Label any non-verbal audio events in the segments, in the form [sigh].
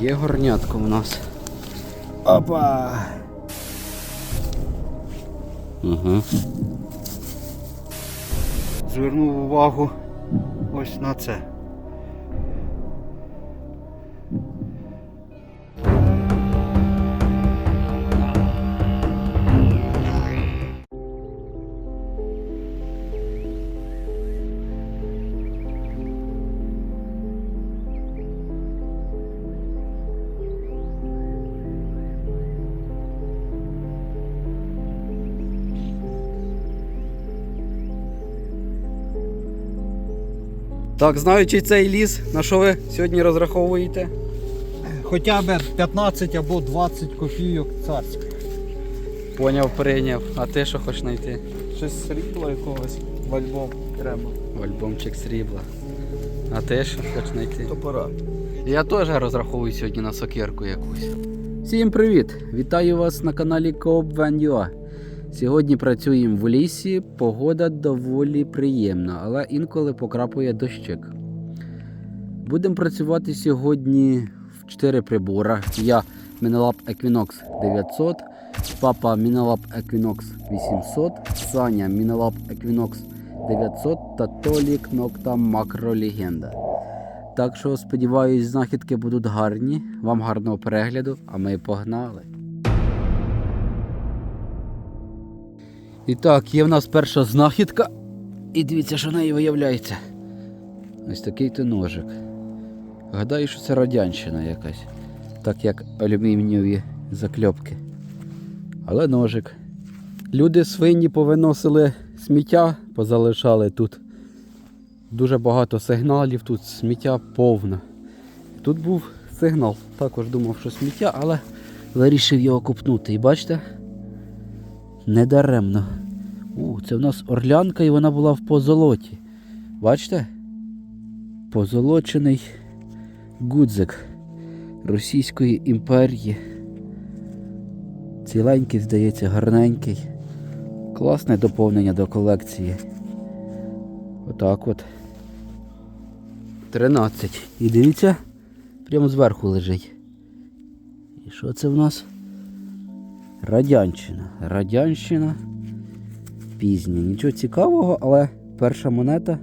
Є горнятко в нас. Опа! Угу. Звернув увагу ось на це. Так, знаючи цей ліс, на що ви сьогодні розраховуєте? Хоча б 15 або 20 копійок царських. Поняв, прийняв. А ти що хочеш знайти? Щось срібла якогось в альбом треба. В Альбомчик срібла. А ти що хочеш знайти? Топора. Я теж розраховую сьогодні на сокирку якусь. Всім привіт! Вітаю вас на каналі Coop Van. Сьогодні працюємо в лісі, погода доволі приємна, але інколи покрапує дощик. Будемо працювати сьогодні в 4 прибора. Я Minolab Equinox 900, папа Minolab Equinox 800, Саня Minolab Equinox 900 та Толік Nocta Macro. Так що сподіваюсь, знахідки будуть гарні. Вам гарного перегляду, а ми погнали. І так, є в нас перша знахідка. І дивіться, що в неї виявляється. Ось такий то ножик. Гадаю, що це радянщина якась. Так як алюмінієві закльопки. Але ножик. Люди свині повиносили сміття, позалишали тут. Дуже багато сигналів, тут сміття повне. Тут був сигнал, також думав, що сміття, але вирішив його купнути. І бачите? Недаремно. У, це в нас орлянка і вона була в позолоті. Бачите? Позолочений гудзик Російської імперії. Ціленький, здається, гарненький. Класне доповнення до колекції. Отак от. 13. І дивіться, прямо зверху лежить. І що це в нас? Радянщина. Радянщина. Пізня. Нічого цікавого, але перша монета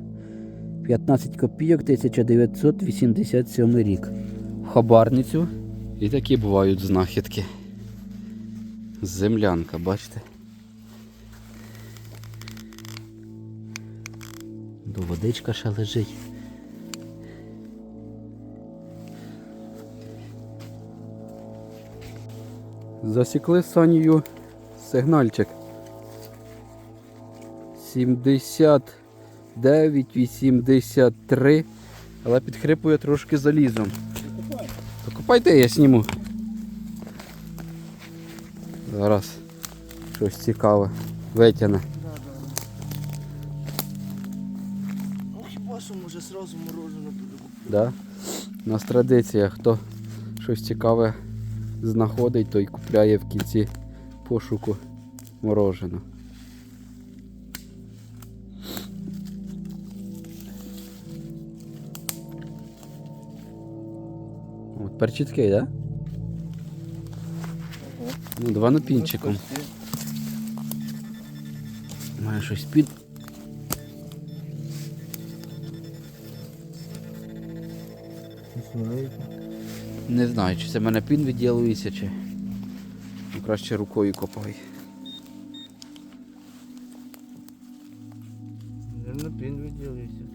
15 копійок 1987 рік. Хабарницю. І такі бувають знахідки. Землянка, бачите? До водичка ще лежить. Засікли Санію сигнальчик. 79, 83. Але підхрипує трошки залізом. То копайте, я зніму. Зараз щось цікаве. Витягне. Ну хіба що може морожене буде. Да? У нас традиція, хто щось цікаве знаходить, той купляє в кінці пошуку мороженого. Так? Да? Ну, два напінчиком. Має щось під. Не знаю, чи це мене пін відділується, чи ну, краще рукою копай. На пін відділився.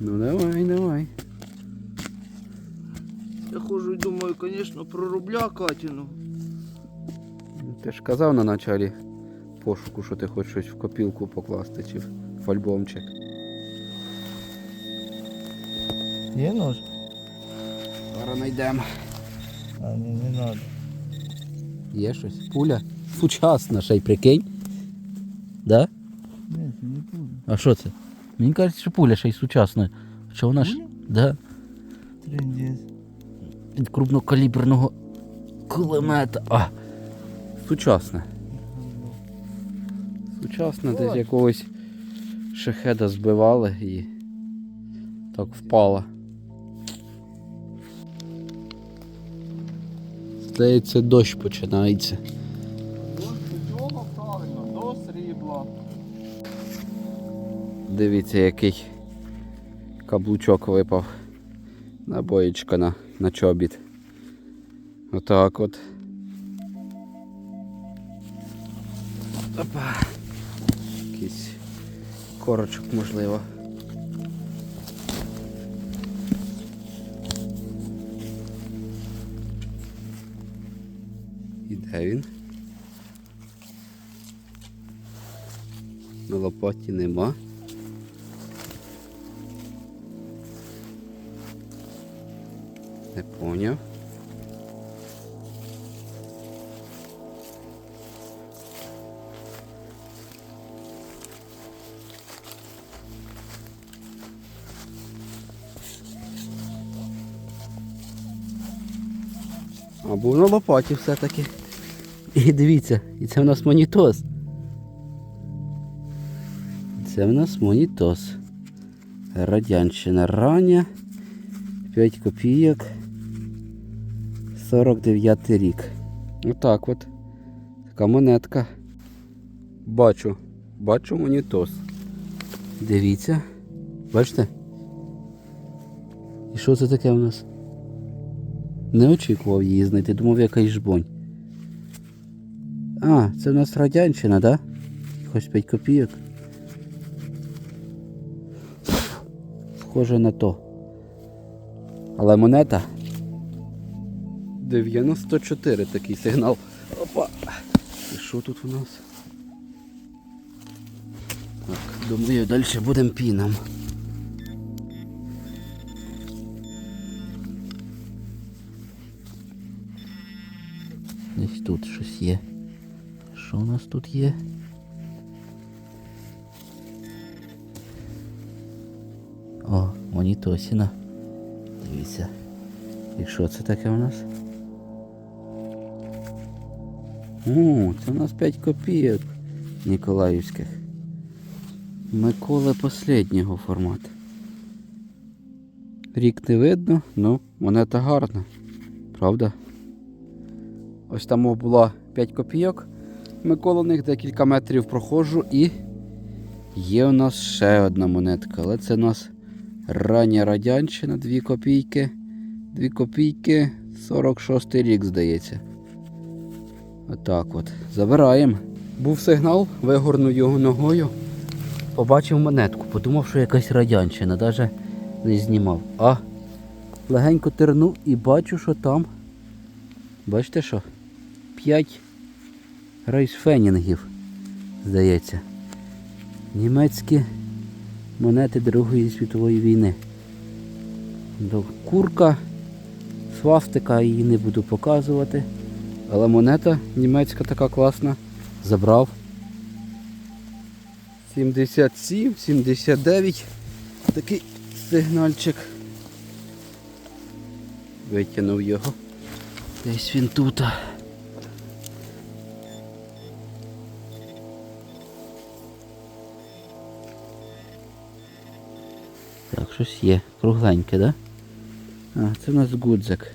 Ну давай, давай. Я ходжу і думаю, звісно, про рубля Катіну. Ти ж казав на началі пошуку, що ти хочеш щось в копілку покласти чи в альбомчик. Є нож? Зараз знайдемо. А, ні, не треба. Є щось? Пуля? Сучасна ще й прикинь. Да? Ні, це не пуля. А що це? Мені кажуть, що пуля ще й сучасна. Що вона ж? Да. Від крупнокаліберного кулемета. А! Сучасне. Сучасне, десь якогось шахеда збивали і Так впала. Здається, дощ починається. Дивіться, який каблучок випав. Набоєчка на, на чобіт. Отак от. Опа. Якийсь корочок, можливо. І де він? На лопаті нема. Не поняв. А був на лопаті все-таки. І дивіться, і це в нас монітос. Це в нас монітос. Радянщина рання. 5 копійок. 49 рік. Отак от. Така монетка. Бачу. Бачу монітос. Дивіться. Бачите? І що це таке у нас? Не очікував її знайти, думав якась жбонь. А, це в нас радянщина, да? Хоч 5 копійок. Схоже на то. Але монета 94 такий сигнал. Опа. І що тут у нас? Так, думаю, далі будемо піном. Десь тут щось є. Що у нас тут є? О, монітосіна. Дивіться. І що це таке у нас? О, це у нас 5 копійок Ніколаївських. Миколи последнього формату. Рік не видно, ну, монета гарна. Правда? Ось там була 5 копійок. Микола них декілька метрів проходжу і є у нас ще одна монетка. Але це у нас рання радянщина, 2 копійки. 2 копійки, 46 рік, здається. Отак от. Забираємо. Був сигнал, вигорнув його ногою. Побачив монетку, подумав, що якась радянщина, навіть не знімав. А легенько тернув і бачу, що там. Бачите що? 5 рейсфенінгів, здається. Німецькі монети Другої світової війни. До курка, свастика її не буду показувати. Але монета німецька така класна. Забрав. 77, 79. Такий сигнальчик. Витягнув його. Десь він тут. Так, щось є. Кругленьке, да? А, це у нас гудзик.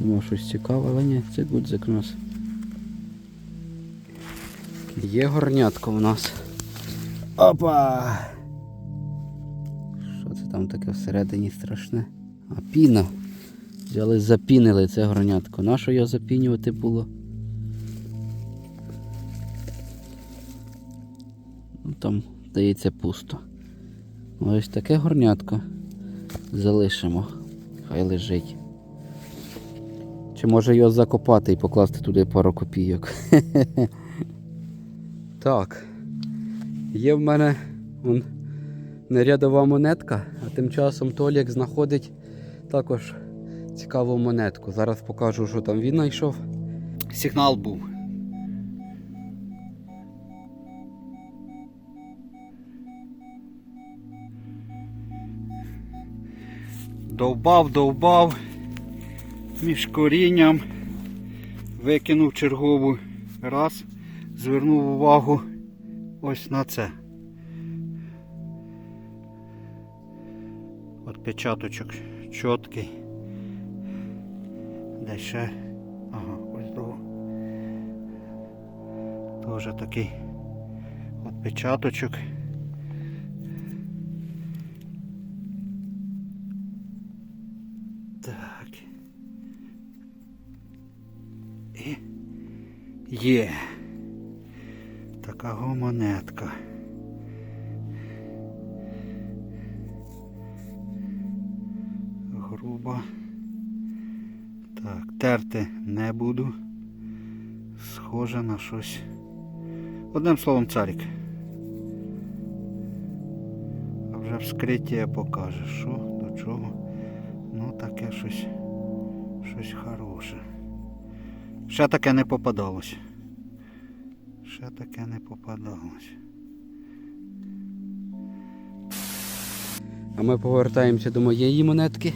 Думав щось цікаве, але ні, це гудзик у нас. Є горнятко у нас. Опа! Що це там таке всередині страшне? А піна. Взяли, запінили це горнятко. Нащо його запінювати було? Ну там, здається, пусто. Ось таке горнятко. Залишимо. Хай лежить. Чи може його закопати і покласти туди пару копійок? [laughs] Так. Є в мене вон, нерядова монетка, а тим часом Толік знаходить також цікаву монетку. Зараз покажу, що там він знайшов. Сигнал був. Довбав, довбав між корінням, викинув чергову раз, звернув увагу ось на це. Отпечаточок чіткий. Де ще? Ага, ось другу. Теж такий отпечаточок. Є. Така го монетка. Груба. Так, терти не буду. Схоже на щось. Одним словом, царик. А вже вскриття покаже, що, до чого. Ну, таке щось. Щось хороше. Ще таке не попадалось. Ще таке не попадалось. А ми повертаємося до моєї монетки.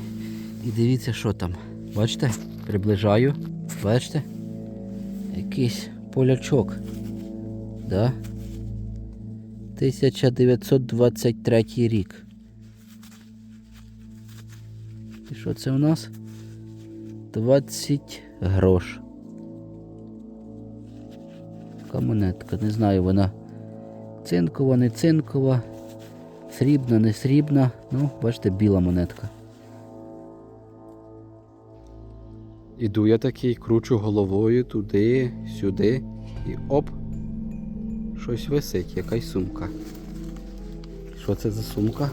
І дивіться, що там. Бачите? Приближаю. Бачите? Якийсь полячок. Да? 1923 рік. І що це у нас? 20 грош. Така монетка, не знаю, вона цинкова, не цинкова. Срібна, не срібна. Ну, бачите, біла монетка. Іду я такий, кручу головою туди, сюди і оп! Щось висить, якась сумка. Що це за сумка?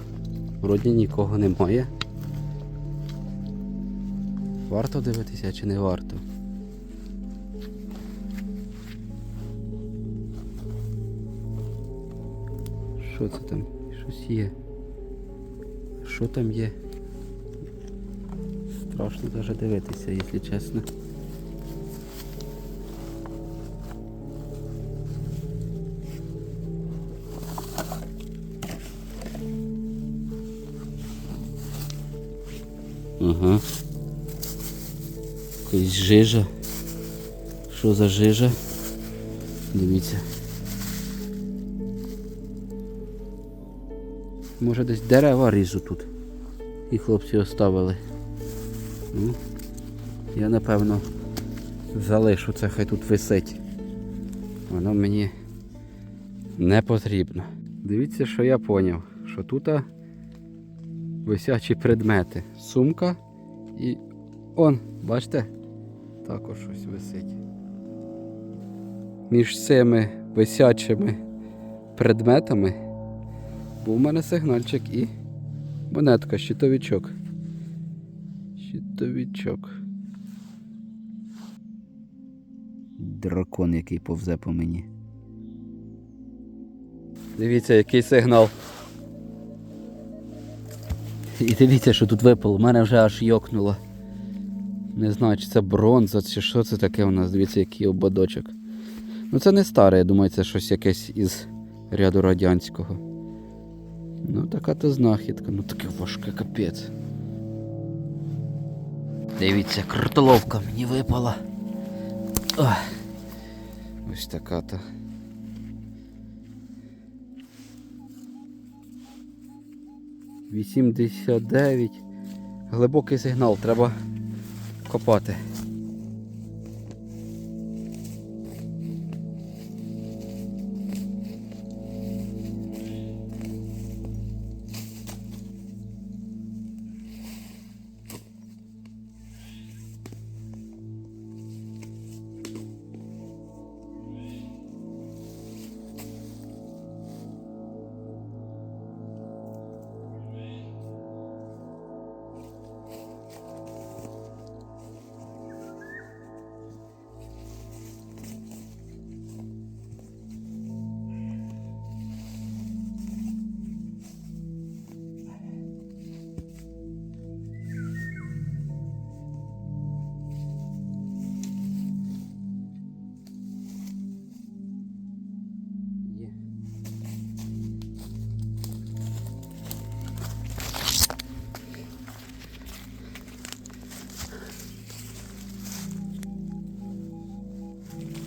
Вроді нікого немає. Варто дивитися чи не варто? Що це там? Щось є. Що там є? Страшно даже дивитися, якщо чесно. Ага. Якась жижа. Що за жижа? Дивіться. Може десь дерева ріжу тут. І хлопці оставили. Ну, я напевно залишу це, хай тут висить. Воно мені не потрібно. Дивіться, що я поняв, що тут висячі предмети. Сумка і он, бачите, також щось висить. Між цими висячими предметами був у мене сигнальчик і монетка, щитовичок. Щитовичок. Дракон, який повзе по мені. Дивіться, який сигнал. І дивіться, що тут випало. У мене вже аж йокнуло. Не знаю, чи це бронза, чи що це таке у нас. Дивіться, який ободочок. Ну це не старе, я думаю, це щось якесь із ряду радянського. Ну, така то знахідка, ну таке важке капець. Дивіться, крутоловка мені випала. Ох. Ось така то. Вісімдесят дев'ять. Глибокий сигнал, треба копати.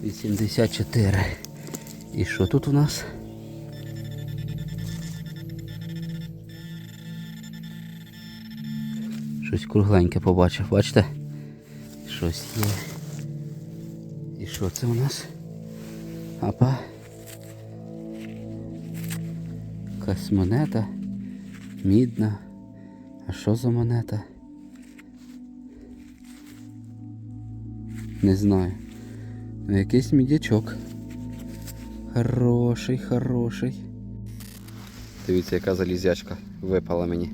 84. І що тут у нас? Щось кругленьке побачив, бачите? Щось є. І що це у нас? Апа? Якась монета, мідна. А що за монета? Не знаю. Якийсь мідячок. Хороший, хороший. Дивіться, яка залізячка випала мені.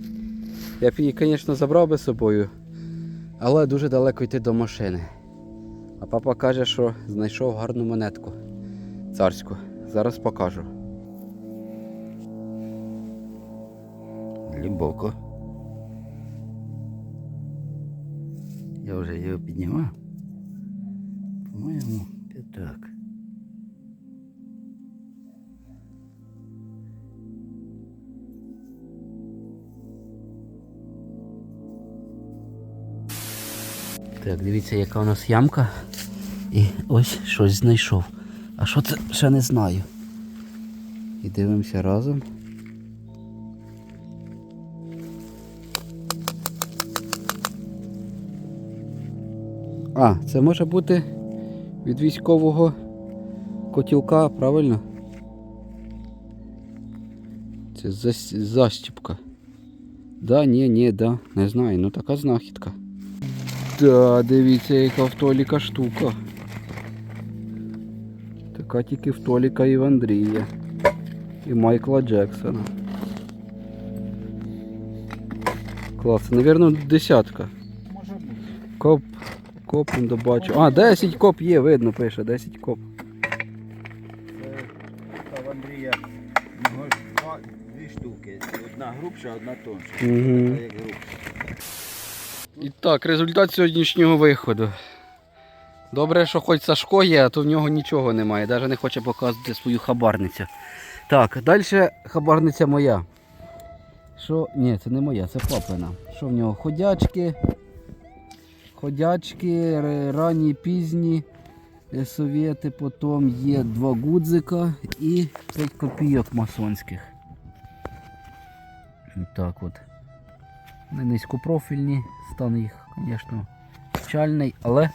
Я б її, звісно, забрав би з собою, але дуже далеко йти до машини. А папа каже, що знайшов гарну монетку царську. Зараз покажу. Глибоко. Я вже його піднімав. По-моєму, п'ятак. Так, дивіться, яка у нас ямка. І ось щось знайшов. А що це ще не знаю. І дивимося разом. А, це може бути від військового котілка, правильно? Це зас- застіпка. Да, ні, ні, да, не знаю, ну така знахідка. Да, дивіться, яка в Толіка штука. Така тільки в Толіка і в Андрія. І Майкла Джексона. Клас, це, мабуть, десятка. Може бути. Коп. Не добачу. А, 10 коп є, видно, пише, 10 коп. Це в Андрія два, дві штуки. Одна грубша, одна тонша. Мгм. Така як грубша. І так, результат сьогоднішнього виходу. Добре, що хоч Сашко є, а то в нього нічого немає, навіть не хоче показувати свою хабарницю. Так, далі хабарниця моя. Що. Ні, це не моя, це папина. Що в нього? Ходячки. Ходячки, ранні, пізні. е, Совєти, потім є два гудзика і 5 копійок масонських. Так от. Не низькопрофільні, стан їх, звісно, печальний, але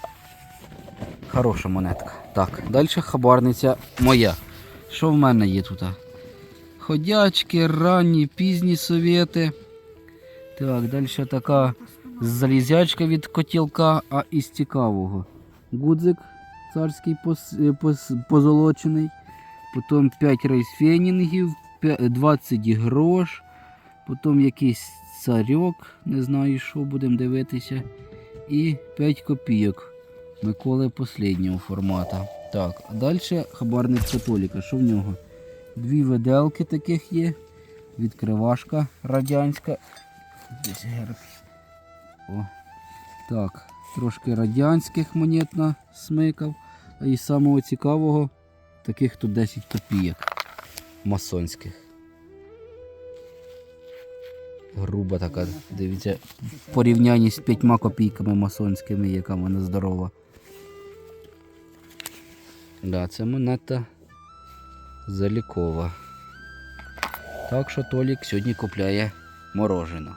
хороша монетка. Так, далі хабарниця моя. Що в мене є тут? Ходячки, ранні, пізні совєти. Так, далі така залізячка від котілка, а із цікавого. Гудзик царський е, позолочений. Потім 5 рейсфенінгів, 20 грош. Потім якийсь царьок, не знаю, що будемо дивитися. І 5 копійок Миколи останнього формату. Так, а далі хабарник католіка. Що в нього? Дві виделки таких є. Відкривашка радянська. Десь герб. О. Так, трошки радянських монет смикав. А із самого цікавого, таких тут 10 копійок масонських. Груба така, дивіться, в порівнянні з п'ятьма копійками масонськими, яка вона здорова. Да, це монета залікова. Так що Толік сьогодні купляє морожено.